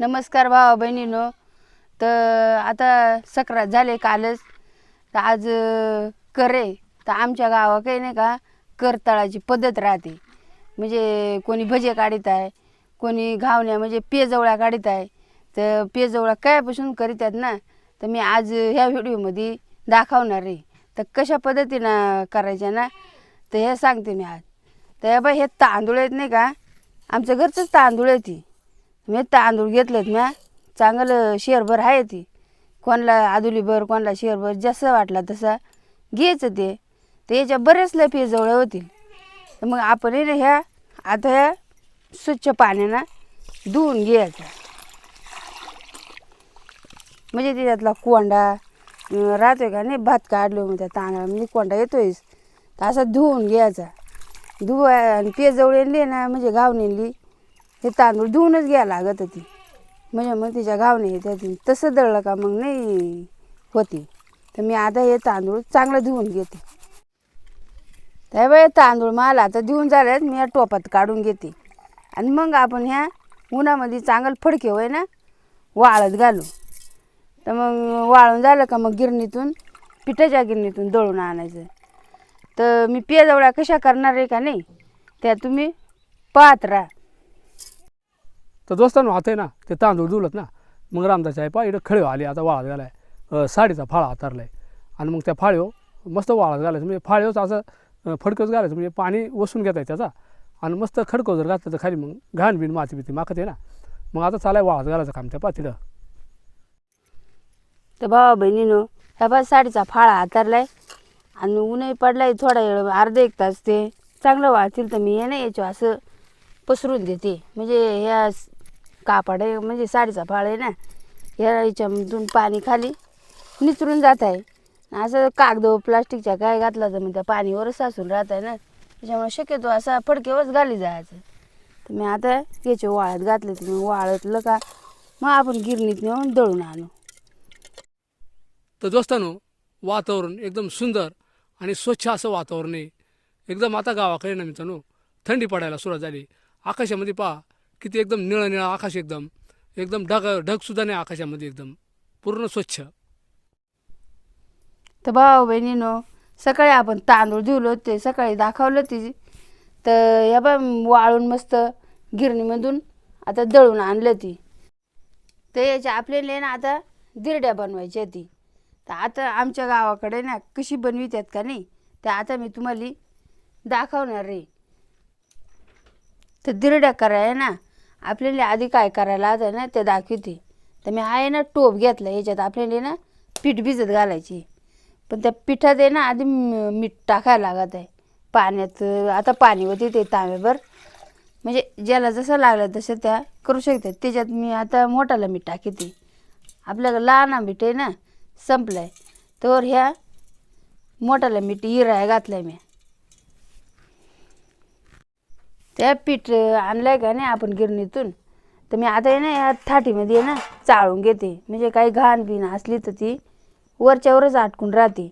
नमस्कार भावा बहिणीनो. तर आता सक्रात झाले कालच. तर आज करे तर आमच्या गावा काही नाही का करतळाची पद्धत राहते. म्हणजे कोणी भजे काढीत आहे कोणी घावण्या म्हणजे पेजवळ्या काढीत आहे. तर पेजवळ्या कायपासून करीत आहेत ना. तर मी आज ह्या व्हिडिओमध्ये दाखवणार आहे. तर कशा पद्धतीनं करायच्या ना तर हे सांगते मी आज. तर हे बाई हे तांदूळ आहेत नाही का. आमच्या घरचंच तांदूळ आहे ती. मी तांदूळ घेतलेत म्या. चांगलं शेरभर आहे ती. कोणाला आदुलीभर कोणाला शेअरभर जसं वाटला तसा घ्यायचं ते. तर याच्या बरेच लय जवळ होतील. तर मग आपण ना ह्या आता ह्या स्वच्छ पाण्यानं धुवून घ्यायचं. म्हणजे त्याच्यातला कोंडा राहतोय का नाही? भात काढलो मग त्या तांदळामध्ये म्हणजे कोंडा येतोयच. तर असा धुवून घ्यायचा. धुवा आणि पेजवळ येणली ना म्हणजे घावून नेली हे तांदूळ धुवूनच घ्यायला लागत होती. म्हणजे मग तिच्या गावने येतात तसं दळलं का मग नाही होती. तर मी आता हे तांदूळ चांगलं धुवून घेते. त्या तांदूळ मला आता धुवून झाल्यात मी या टोपात काढून घेते. आणि मग आपण ह्या उन्हामध्ये चांगलं फडके होय ना वाळत घालू. तर मग वाळून झालं का मग गिरणीतून पिठाच्या गिरणीतून दळून आणायचं. तर मी पेजवळ्या कशा करणार आहे का नाही त्या तुम्ही पाहत राहा. तर दोस्तान आता आहे ना ते तांदूळ दुलत ना. मग रामदाच्या आहे पा इकडं खळे आली आता वाळत घालाय. साडीचा फाळा आहे आणि मग त्या फाळ्यो मस्त वाळत घालायचं. म्हणजे फाळ्योच असं फडकच फडकंच घालायचं. म्हणजे पाणी वसून घेता त्याचा. आणि मस्त खडकं जर घातलं तर खाली मग घाण बिन माती बिती मागत आहे ना. मग आता चालाय वाळत घालायचं काम त्या पातीला तर भावा बहिणीनो ह्या बा साडीचा फाळा हातारलाय. आणि ऊनही पडलाय थोडा वेळ अर्धा एक तास ते. चांगलं वाहतील तर मी हे नाही याच्या असं पसरून देते. म्हणजे ह्या कापड आहे म्हणजे साडीचा फाळ आहे ना ह्या याच्यामधून पाणी खाली निचरून जात आहे. असं कागद प्लास्टिकच्या काय घातला तर मग त्या पाणीवरच सासून राहत आहे ना. त्याच्यामुळे शक्यतो असा फडकेवरच घाली जायचं. तर मी आता याचे वाळत घातले तर मग वाळतलं का मग आपण गिरणीत नेऊन दळून आणू. तर दोस्तानो वातावरण एकदम सुंदर आणि स्वच्छ असं वातावरण आहे. एकदम आता गावाकडे ना मित्रांनो थंडी पडायला सुरुवात झाली. आकाशामध्ये पहा किती एकदम निळं निळं आकाश एकदम एकदम ढग ढगसुद्धा नाही आकाशामध्ये एकदम. पूर्ण स्वच्छ. तर भाऊ बहिणीनो सकाळी आपण तांदूळ धुवलो ते सकाळी दाखवलं ती तर या बा वाळून मस्त गिरणीमधून आता दळून आणलं ती. तर याच्या आपल्याला ना आता दिरड्या बनवायच्या ती. तर आता आमच्या गावाकडे ना कशी बनवितात का नाही ते आता मी तुम्हाला दाखवणार रे तर दिरड्या कराय ना आपल्याला आधी काय करायला आता ना ते दाखवते. तर मी आहे ना टोप घेतला याच्यात आपल्याला ना पीठ भिजत घालायची. पण त्या पिठात आहे ना आधी मीठ टाकायला लागत आहे. पाण्यात आता पाणी होते ते तांब्यावर. म्हणजे ज्याला जसं लागलं तसं त्या करू शकतात. त्याच्यात मी आता मोठाला मीठ टाकते. आपल्याकडं लहान मीठ आहे ना संपलं आहे तर ह्या मोठाला मीठ इराय घातलं आहे मी. त्या पीठ आणलंय का नाही आपण गिरणीतून? तर मी आता आहे ना या थाटीमध्ये आहे ना चाळून घेते. म्हणजे काही घाण बिन असली तर ती वरच्यावरच अटकून राहते.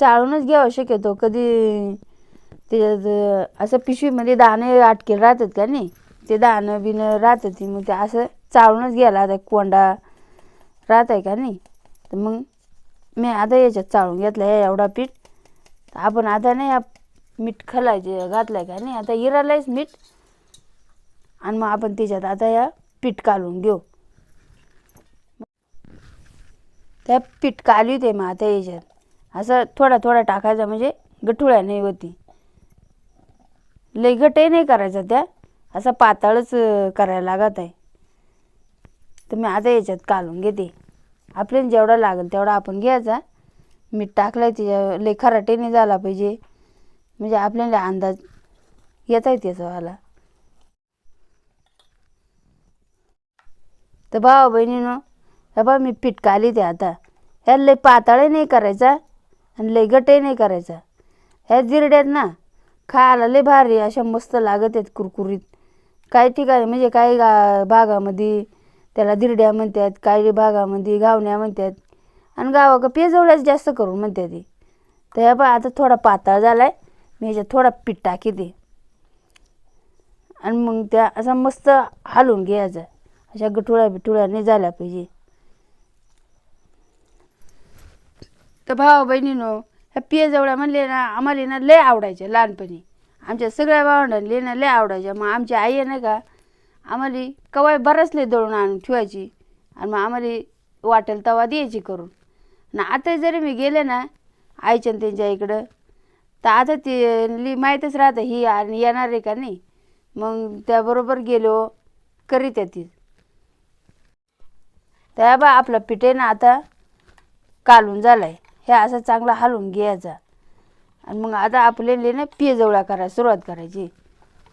चाळूनच घ्यावं शक्यतो. कधी त्याच्यात असं पिशवीमध्ये दाणे अटकेल राहतात का नाही? ते दाणं बिणं राहतात ती. मग ते असं चाळूनच घ्यायला आता कोंडा राहत आहे का नाही? तर मग मी आता याच्यात चाळून घेतला आहे एवढा पीठ. आपण आता नाही या मीठ खलायचे घातलं का नाही? आता इरालायच मीठ. आणि मग आपण त्याच्यात आता या पीठ काढून घेऊ. त्या पीठ काली ते मग आता याच्यात. असं थोडा थोडा टाकायचा म्हणजे गठुळ्या नाही होती. लई गटही नाही करायचा त्या. असं पातळच करायला लागत आहे. तर मी आता याच्यात काढून घेते. आपल्याला जेवढा लागेल तेवढा आपण घ्यायचा. मीठ टाकलं त्याच्या लई खराटे नाही झाला पाहिजे. म्हणजे आपल्याला अंदाज येता येते त्याचावाला तर भावा बहिणीनं बाबा मी पिटकाली ते आता. ह्या लई पातळही नाही करायचा आणि लई गटही नाही करायचा. ह्या जिरड्यात ना खायला लई भारी अशा मस्त लागत आहेत कुरकुरीत. काही ठिकाणी म्हणजे काही गा भागामध्ये त्याला दिरड्या म्हणतात काही भागामध्ये घावण्या म्हणतात. आणि गावाकडं पेजवल्याच जास्त करून म्हणतात ते तर ह्या बा आता थोडा पातळ झाला आहे मी ह्याच्यात थोडा पीठ टाकी दे. आणि मग त्या असा मस्त हालून घ्यायचा. अशा गठुळ्या बिठुळ्या नाही झाल्या पाहिजे. तर भावा बहिणीनो ह्या पियाजवळ्या म्हणले ना आम्हाला ना लय आवडायच्या लहानपणी. आमच्या सगळ्या भावंडांना ना लय आवडायच्या. मग आमची आई आहे ना का आम्हाला कवाय बरंच लय दळून आणून ठेवायची. आणि मग आम्हाला वाटेल तवा द्यायची करून. आणि आता जरी मी गेले ना आईच्या आणि त्यांच्या इकडं तर आता ती ली माहीतच राहतं ही आणि येणार आहे का नाही. मग त्याबरोबर गेलो करीत ती. त्या बा आपला पिठे ना आता कालून झालाय. हे असं चांगला हलवून घ्यायचा. आणि मग आता आपल्याला ना पियजवळ्या करायला सुरुवात करायची.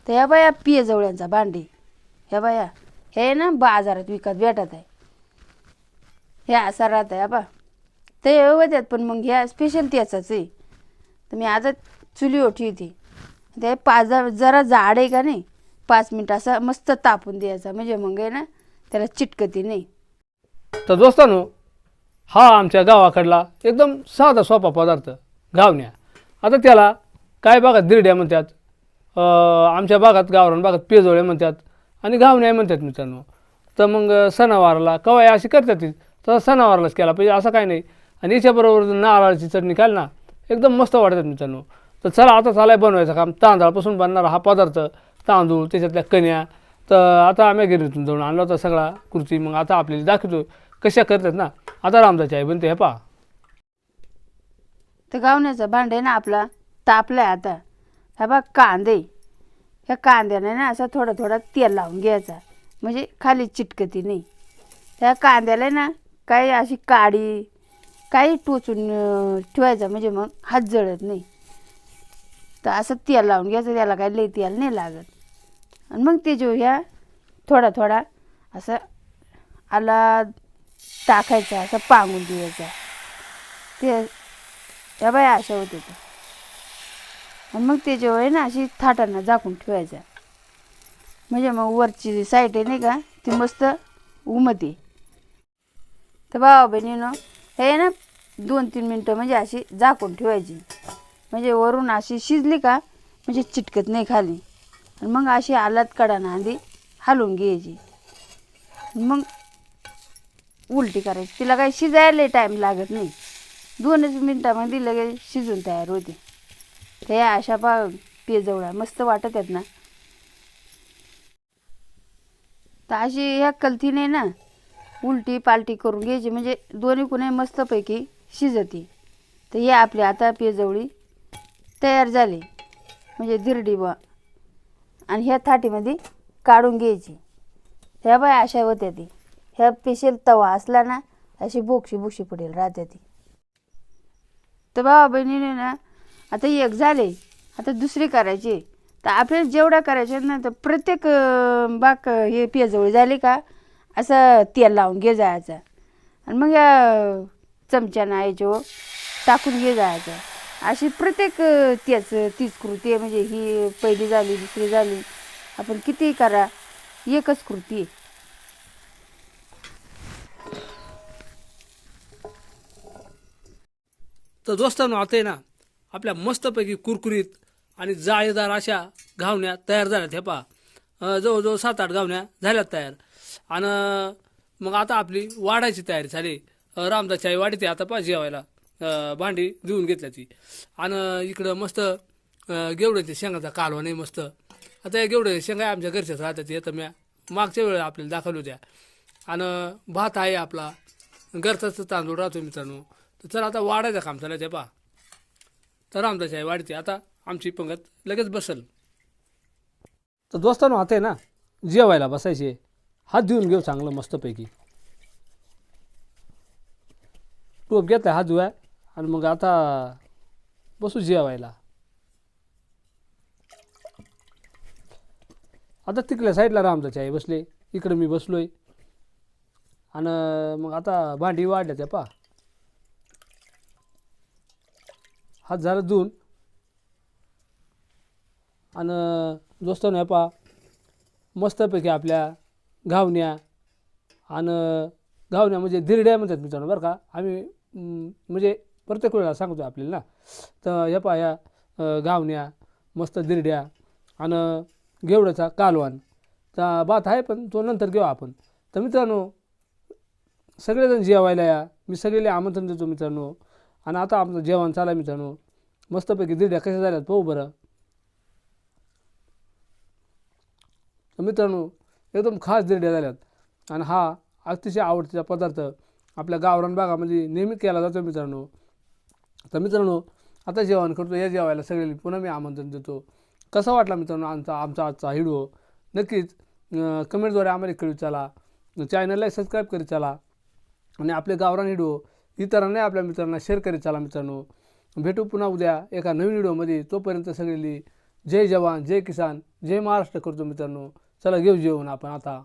तर ह्या बाया पियजवळ्यांचा भांडी. ह्या बाया हे ना बाजारात विकत भेटत आहे. हे असा राहत आहे बा. ते होत्यात पण मग ह्या स्पेशल त्याचाच आहे. तर मी आता ओठी होती. ते पाच जरा जाड आहे का नाही पाच मिनिट असा मस्त तापून द्यायचा. म्हणजे मग आहे ना त्याला चिटकती नाही. तर दोस्तांनो हा आमच्या गावाकडला एकदम साधा सोपा पदार्थ घावण्या आता त्याला काय भागात दिरड्या म्हणतात आमच्या भागात गावरान भागात पेजोळे म्हणतात आणि घावण्या म्हणतात मित्रांनो. तर मग सणावाराला कवाय अशी करतात ती. तर सणावारालाच केला पाहिजे असं काही नाही. आणि याच्याबरोबर नारळाची चटणी खाल ना एकदम मस्त वाटतात मित्रांनो. तर चला आता चालाय बनवायचं काम. तांदळापासून बनणारा हा पदार्थ तांदूळ त्याच्यातल्या कन्या तर आता आम्ही गिरीतून जाऊन आणला होता सगळा कृती. मग आता आपल्याला दाखवतो कशा करतात ना. आता रामदाची आई बनते हे पहा. तर गावण्याचा भांडे ना आपला तापलाय आता. हा बघ कांदे. ह्या कांद्याने ना असा थोडा थोडा तेल लावून घ्यायचा. म्हणजे खाली चिटकती नाही. त्या कांद्याला ना काही अशी काडी काही टोचून ठेवायचा ठेवायचं म्हणजे मग हात जळत नाही. तर असं तेल लावून घ्यायचं त्याला काही लई तेल नाही लागत. आणि मग ते जो ह्या थोडा थोडा असं आला टाकायचा असं पांगून द्यायचा. ते त्या बाया अशा होते ते आणि मग ते जेव्हा आहे ना अशी थाटांना झाकून ठेवायचा. म्हणजे मग वरची साईड आहे नाही का ती मस्त उमते. तर भावा बहिणीनं हे आहे ना दोन तीन मिनटं म्हणजे अशी झाकून ठेवायची. म्हणजे वरून अशी शिजली का म्हणजे चिटकत नाही खाली. आणि मग अशी आलात कडानं आधी हलवून घ्यायची. मग उलटी करायची. तिला काही शिजायला टाईम लागत नाही. दोनच मिनटामध्ये लगेच शिजून तयार होते. ते अशा पा पेजवळ्या मस्त वाटत आहेत ना. तर अशी ह्या कलथीने ना उलटी पालटी करून घ्यायची. म्हणजे दोन्ही कुणे मस्तपैकी शिजती. तर हे आपली आता पेजवळी तयार झाली. म्हणजे धिरडी बा. आणि ह्या थाटीमध्ये काढून घ्यायची. ह्या बाय अशा होत्या ती. ह्या पेशल तवा असला ना अशी बोक्षी बोक्षी पडेल राहते ती. तर बाबा बहिणीने ना आता एक झाले. आता दुसरी करायची. तर आपल्याला जेवढा करायचे ना तर प्रत्येक बाक हे पेजवळी झाली का असं तेल लावून घे जायचं. आणि मग चमच्यानं आहे जो टाकून हे जायचं. अशी प्रत्येक त्याच तीच कृती आहे. म्हणजे ही पहिली झाली दुसरी झाली. आपण कितीही करा एकच कृती आहे. तर दोस्तांनो आता आहे ना आपल्या मस्तपैकी कुरकुरीत आणि जाळीदार अशा घावण्या तयार झाल्यात. हे पहा जवळजवळ सात आठ घावण्या झाल्यात तयार. आणि मग आता आपली वाढायची तयारी झाली. अं, रामदासची आई आता पहा जेवायला भांडी देऊन घेतल्या ती आणि इकडं मस्त गेवड्याच्या शेंगाचा कालवा नाही मस्त. आता या गेवड्याच्या शेंगा आमच्या घरच्याच राहतात येतं म्या मागच्या वेळेला आपल्याला दाखवल्या होत्या. आणि भात आहे आपला घरचाच तांदूळ राहतो मित्रांनो. तर चला आता वाढायचं काम चालायचं आहे पहा. तर रामदास आहे वाढते आता आमची पंगत लगेच बसल. तर दोस्तांनो आता आहे ना जेवायला बसायचे. हात देऊन घेऊ चांगलं मस्तपैकी. टोप घेतलाय हात धुवाय आणि मग आता बसू जेवायला. आता तिकल्या साईडला रामदाची आहे बसले. इकडं मी बसलो आहे आणि मग आता भांडी वाढल्या त्या पा. हात झालं धुवून. आणि दोस्त नाही पा मस्तपैकी आपल्या घावण्या आणि घावण्या म्हणजे धिरड्या म्हणतात मित्रांनो बरं का. आम्ही म्हणजे प्रत्येक वेळेला सांगतो आपल्याला तर या पाया गावण्या मस्त दिरड्या आणि गेवड्याचा कालवान तर बात आहे पण तो नंतर घेऊ आपण. तर मित्रांनो सगळेजण जेवायला या. मी सगळेले आमंत्रण देतो मित्रांनो. आणि आता आमचं जेवण चाला मित्रांनो. मस्तपैकी दिरड्या कशा झाल्यात पाहू बरं. मित्रांनो एकदम खास दिरड्या झाल्यात. आणि हा अतिशय आवडतीचा पदार्थ आपल्या गावरान भागामध्ये नेहमी केला जातो मित्रांनो. तर मित्रांनो आता जेवण करतो या जेवायला सगळे पुन्हा मी आमंत्रण देतो. कसा वाटला मित्रांनो आमचा आमचा आजचा व्हिडिओ? नक्कीच कमेंटद्वारे आम्हाला कळू चला चॅनलला सबस्क्राईब करीत चला. आणि आपले गावरान व्हिडिओ इतरांनाही आपल्या मित्रांना शेअर करीत चला मित्रांनो. भेटू पुन्हा उद्या एका नवीन व्हिडिओमध्ये. तोपर्यंत सगळी जय जवान जय किसान जय महाराष्ट्र करतो मित्रांनो. चला घेऊ जेवण आपण आता.